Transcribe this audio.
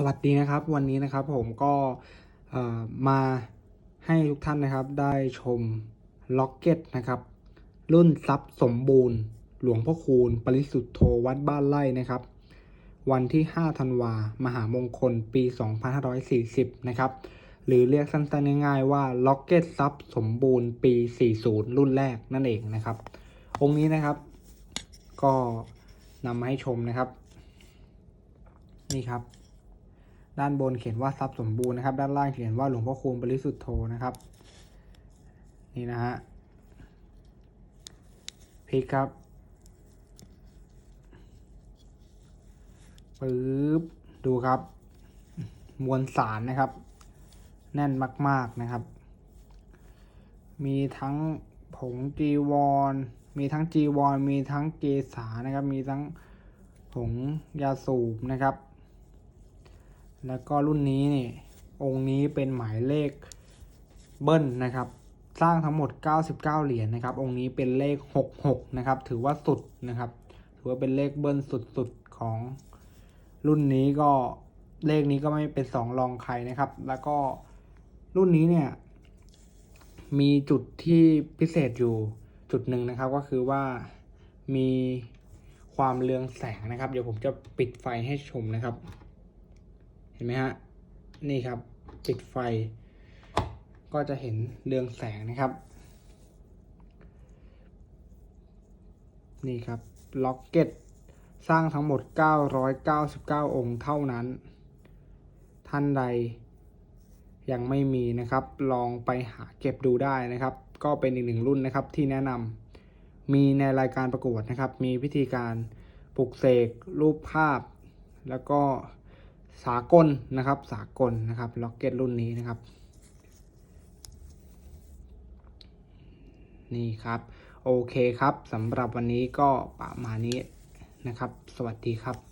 สวัสดีนะครับ วันนี้นะครับผมก็มาให้ทุกท่านนะครับ ได้ชมล็อกเก็ตนะครับ รุ่นทรัพย์สมบูรณ์ หลวงพ่อคูณ ปริสุทธโธวัดบ้านไร่นะครับ วันที่ 5 ธันวา มหามงคล ปี 2540 นะครับ หรือเรียกสั้นๆง่ายๆว่าล็อกเก็ตทรัพย์สมบูรณ์ปี 40 รุ่นแรกนั่นเองนะครับ องค์นี้นะครับ ก็นำมาให้ชมนะครับ นี่ครับ ด้านบนเขียนว่าทรัพย์สมบูรณ์นะครับ ด้านล่างเขียนว่าหลวงพ่อคูณบริสุทธโธนะครับ นี่นะฮะพลิกครับปึ๊บดูครับ มวลสารนะครับ แน่นมาก ๆนะครับ มีทั้งผงจีวร มีทั้งจีวร มีทั้งเกสานะครับ มีทั้งผงยาสูบนะครับ แล้วก็รุ่นนี้นี่องค์นี้เป็นหมายเลขเบิ้ลนะครับ สร้างทั้งหมด 99 เหรียญนะครับ องค์นี้เป็นเลข 66 นะครับ ถือว่าสุดนะครับ ถือว่าเป็นเลขเบิ้ลสุดๆของรุ่นนี้ก็เลขนี้ก็ไม่เป็นสองรองใครนะครับ แล้วก็รุ่นนี้เนี่ยมีจุดที่พิเศษอยู่จุดหนึ่งนะครับ ก็คือว่ามีความเรืองแสงนะครับ เดี๋ยวผมจะปิดไฟให้ชมนะครับ ห็นไหมฮะ นี่ครับ ปิดไฟ ก็จะเห็นเรืองแสงนะครับ นี่ครับล็อกเก็ตสร้างทั้งหมด 999 องค์เท่านั้น ท่านใดยังไม่มีนะครับ ลองไปหาเก็บดูได้นะครับ ก็เป็นอีกหนึ่งรุ่นนะครับที่แนะนำมีในรายการประกวดนะครับ มีพิธีการปลุกเสกรูปภาพ แล้วก็ สากลนะครับ สากลนะครับล็อกเก็ตรุ่นนี้นะครับ นี่ครับ โอเคครับสำหรับวันนี้ก็ประมาณนี้นะครับ สวัสดีครับ